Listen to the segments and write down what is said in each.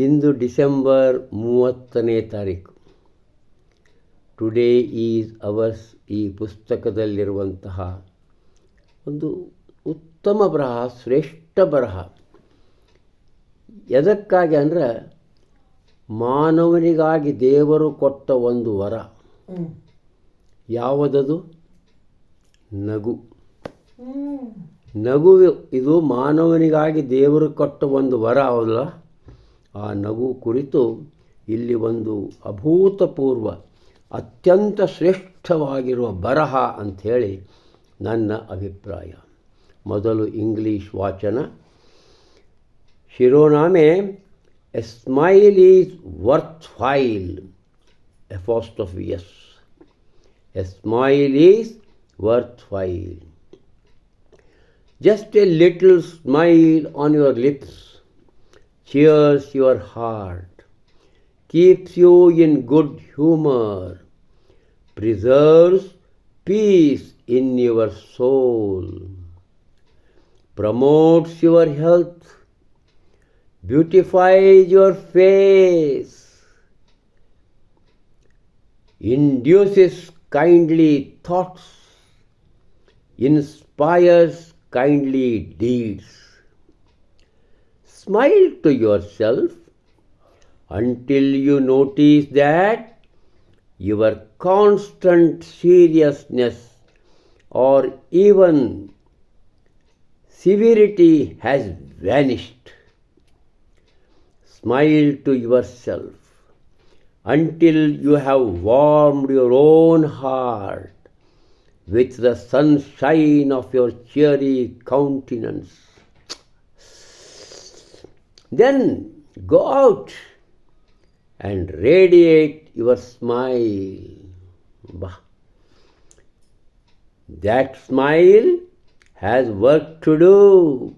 ಇಂದು December ಮೂವತ್ತನೇ ತಾರೀಕು. Today is ours ಈ ಪುಸ್ತಕದಲ್ಲಿರುವಂತಹ ಒಂದು ಉತ್ತಮ ಬರಹ ಶ್ರೇಷ್ಠ ಬರಹ. ಎದಕ್ಕಾಗಿ ಅಂದರೆ ಮಾನವನಿಗಾಗಿ ದೇವರು ಕೊಟ್ಟ ಒಂದು ವರ. ಯಾವುದದು? ನಗು. ನಗು ಇದು ಮಾನವನಿಗಾಗಿ ದೇವರು ಕೊಟ್ಟ ಒಂದು ವರ ಅವಲ್ಲ ಆ ನಗು ಕುರಿತು ಇಲ್ಲಿ ಒಂದು ಅಭೂತಪೂರ್ವ, ಅತ್ಯಂತ ಶ್ರೇಷ್ಠವಾಗಿರುವ ಬರಹ ಅಂಥೇಳಿ ನನ್ನ ಅಭಿಪ್ರಾಯ. ಮೊದಲು ಇಂಗ್ಲೀಷ್ ವಾಚನ. ಶಿರೋನಾಮೆ a smile is worth while a fast of as a smile is worth while just a little smile on your lips. Cheers your heart, keeps you in good humor, preserves peace in your soul, promotes your health, beautifies your face, induces kindly thoughts, inspires kindly deeds. Smile to yourself until you notice that your constant seriousness or even severity has vanished. Smile to yourself until you have warmed your own heart with the sunshine of your cheery countenance. Then go out and radiate your smile. Bah. That smile has work to do,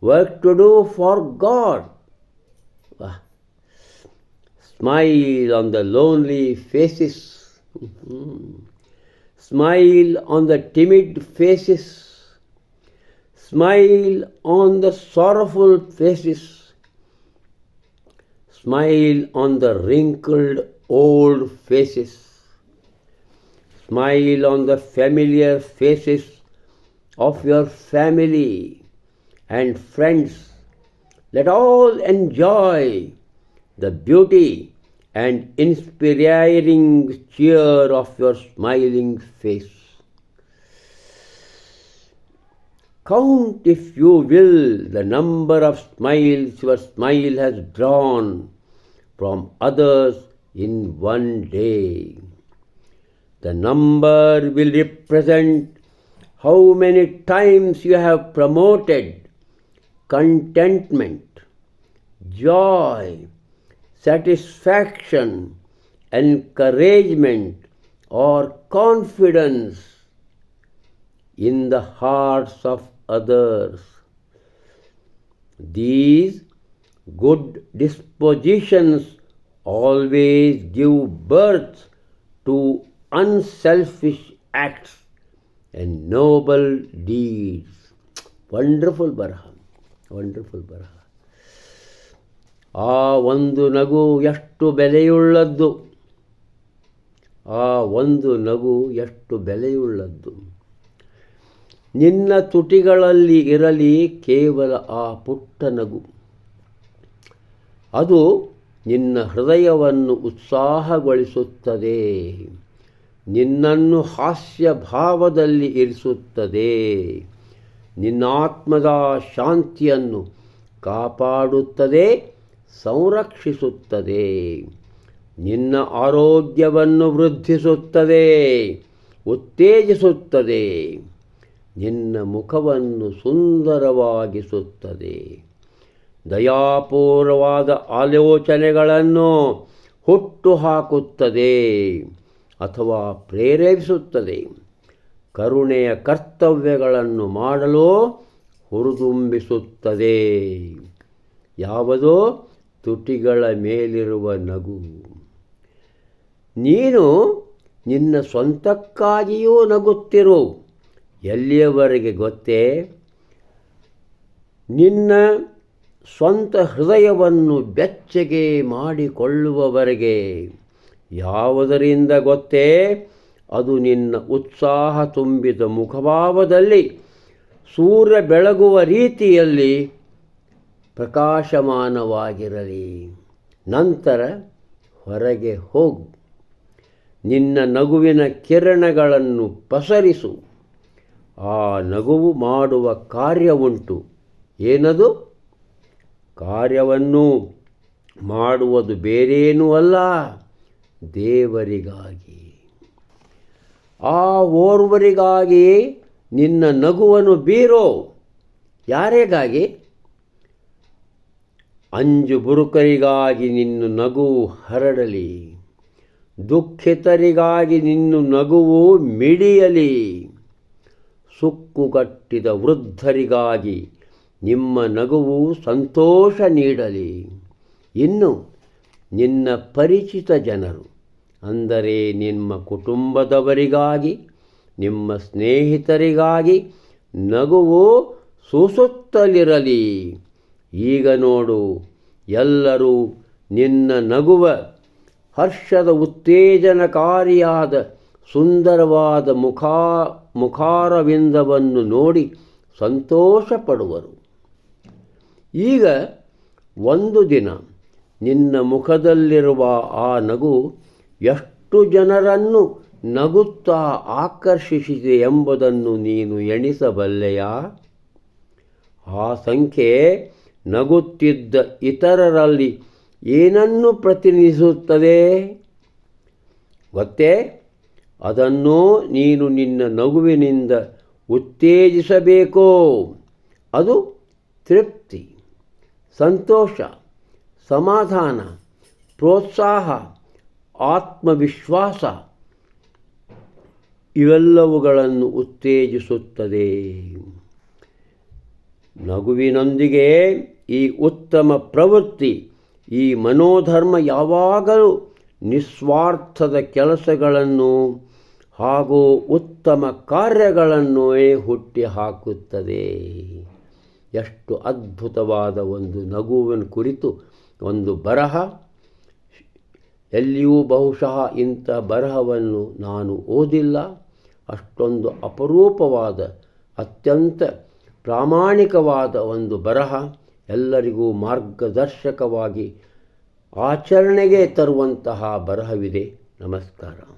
work to do for God. Bah. Smile on the lonely faces. Mhm. Smile on the timid faces. Smile on the sorrowful faces. Smile on the wrinkled old faces. Smile on the familiar faces of your family and friends. Let all enjoy the beauty and inspiring cheer of your smiling face. Count, if you will, the number of smiles your smile has drawn from others in one day. The number will represent how many times you have promoted contentment, joy, satisfaction, encouragement, or confidence in the hearts of others. These good dispositions always give birth to unselfish acts and noble deeds. Wonderful ಬರಹ wonderful ಬರಹ ಆ ಒಂದು ನಗು ಎಷ್ಟು ಬೆಲೆಯುಳ್ಳದ್ದು ಆ ಒಂದು ನಗು ಎಷ್ಟು ಬೆಲೆಯುಳ್ಳದ್ದು ನಿನ್ನ ತುಟಿಗಳಲ್ಲಿ ಇರಲಿ ಕೇವಲ ಆ ಪುಟ್ಟ ನಗು. ಅದು ನಿನ್ನ ಹೃದಯವನ್ನು ಉತ್ಸಾಹಗೊಳಿಸುತ್ತದೆ. ನಿನ್ನನ್ನು ಹಾಸ್ಯ ಭಾವದಲ್ಲಿ ಇರಿಸುತ್ತದೆ. ನಿನ್ನಾತ್ಮದ ಶಾಂತಿಯನ್ನು ಕಾಪಾಡುತ್ತದೆ, ಸಂರಕ್ಷಿಸುತ್ತದೆ. ನಿನ್ನ ಆರೋಗ್ಯವನ್ನು ವೃದ್ಧಿಸುತ್ತದೆ, ಉತ್ತೇಜಿಸುತ್ತದೆ. ನಿನ್ನ ಮುಖವನ್ನು ಸುಂದರವಾಗಿಸುತ್ತದೆ. ದಯಾಪೂರ್ವವಾದ ಆಲೋಚನೆಗಳನ್ನು ಹುಟ್ಟು ಹಾಕುತ್ತದೆ ಅಥವಾ ಪ್ರೇರೇಪಿಸುತ್ತದೆ. ಕರುಣೆಯ ಕರ್ತವ್ಯಗಳನ್ನು ಮಾಡಲು ಹುರಿದುಂಬಿಸುತ್ತದೆ. ಯಾವುದೋ ತುಟಿಗಳ ಮೇಲಿರುವ ನಗು. ನೀನು ನಿನ್ನ ಸ್ವಂತಕ್ಕಾಗಿಯೂ ನಗುತ್ತಿರು. ಎಲ್ಲಿಯವರೆಗೆ ಗೊತ್ತೇ? ನಿನ್ನ ಸ್ವಂತ ಹೃದಯವನ್ನು ಬೆಚ್ಚಗೆ ಮಾಡಿಕೊಳ್ಳುವವರೆಗೆ ಯಾವುದರಿಂದ ಗೊತ್ತೇ? ಅದು ನಿನ್ನ ಉತ್ಸಾಹ ತುಂಬಿದ ಮುಖಭಾವದಲ್ಲಿ ಸೂರ್ಯ ಬೆಳಗುವ ರೀತಿಯಲ್ಲಿ ಪ್ರಕಾಶಮಾನವಾಗಿರಲಿ. ನಂತರ ಹೊರಗೆ ಹೋಗು. ನಿನ್ನ ನಗುವಿನ ಕಿರಣಗಳನ್ನು ಪಸರಿಸು. ಆ ನಗುವು ಮಾಡುವ ಕಾರ್ಯವುಂಟು. ಏನದು? ಕಾರ್ಯವನ್ನು ಮಾಡುವುದು ಬೇರೇನೂ ಅಲ್ಲ, ದೇವರಿಗಾಗಿ. ಆ ಓರ್ವರಿಗಾಗಿ ನಿನ್ನ ನಗುವನ್ನು ಬೀರೋ. ಯಾರಿಗಾಗಿ? ಅಂಜು ಬುರುಕರಿಗಾಗಿ ನಿನ್ನ ನಗುವು ಹರಡಲಿ. ದುಃಖಿತರಿಗಾಗಿ ನಿನ್ನ ನಗುವು ಮಿಡಿಯಲಿ. ಸುಕ್ಕುಗಟ್ಟಿದ ವೃದ್ಧರಿಗಾಗಿ ನಿಮ್ಮ ನಗುವು ಸಂತೋಷ ನೀಡಲಿ. ಇನ್ನು ನಿನ್ನ ಪರಿಚಿತ ಜನರು, ಅಂದರೆ ನಿಮ್ಮ ಕುಟುಂಬದವರಿಗಾಗಿ, ನಿಮ್ಮ ಸ್ನೇಹಿತರಿಗಾಗಿ ನಗುವು ಸೂಸುತ್ತಲಿರಲಿ. ಈಗ ನೋಡು, ಎಲ್ಲರೂ ನಿನ್ನ ನಗುವ ಹರ್ಷದ ಉತ್ತೇಜನಕಾರಿಯಾದ ಸುಂದರವಾದ ಮುಖಾ, ಮುಖಾರವಿಂದವನ್ನು ನೋಡಿ ಸಂತೋಷ ಪಡುವರು ಈಗ ಒಂದು ದಿನ ನಿನ್ನ ಮುಖದಲ್ಲಿರುವ ಆ ನಗು ಎಷ್ಟು ಜನರನ್ನು ನಗುತ್ತಾ ಆಕರ್ಷಿಸಿದೆ ಎಂಬುದನ್ನು ನೀನು ಎಣಿಸಬಲ್ಲೆಯಾ? ಆ ಸಂಖ್ಯೆ ನಗುತ್ತಿದ್ದ ಇತರರಲ್ಲಿ ಏನನ್ನು ಪ್ರತಿನಿಧಿಸುತ್ತದೆ? ಗೊತ್ತೇ? ಅದನ್ನು ನೀನು ನಿನ್ನ ನಗುವಿನಿಂದ ಉತ್ತೇಜಿಸಬೇಕೋ. ಅದು ತೃಪ್ತಿ, ಸಂತೋಷ, ಸಮಾಧಾನ, ಪ್ರೋತ್ಸಾಹ, ಆತ್ಮವಿಶ್ವಾಸ ಇವೆಲ್ಲವುಗಳನ್ನು ಉತ್ತೇಜಿಸುತ್ತದೆ. ನಗುವಿನೊಂದಿಗೆ ಈ ಉತ್ತಮ ಪ್ರವೃತ್ತಿ, ಈ ಮನೋಧರ್ಮ ಯಾವಾಗಲೂ ನಿಸ್ವಾರ್ಥದ ಕೆಲಸಗಳನ್ನು ಹಾಗೂ ಉತ್ತಮ ಕಾರ್ಯಗಳನ್ನು ಹುಟ್ಟಿ ಹಾಕುತ್ತದೆ. ಎಷ್ಟು ಅದ್ಭುತವಾದ ಒಂದು ನಗುವಿನ ಕುರಿತು, ಒಂದು ಬರಹ. ಎಲ್ಲಿಯೂ ಬಹುಶಃ ಇಂಥ ಬರಹವನ್ನು ನಾನು ಓದಿಲ್ಲ. ಅಷ್ಟೊಂದು ಅಪರೂಪವಾದ, ಅತ್ಯಂತ ಪ್ರಾಮಾಣಿಕವಾದ ಒಂದು ಬರಹ ಎಲ್ಲರಿಗೂ ಮಾರ್ಗದರ್ಶಕವಾಗಿ ಆಚರಣೆಗೆ ತರುವಂತಹ ಬರಹವಿದೆ. ನಮಸ್ಕಾರ.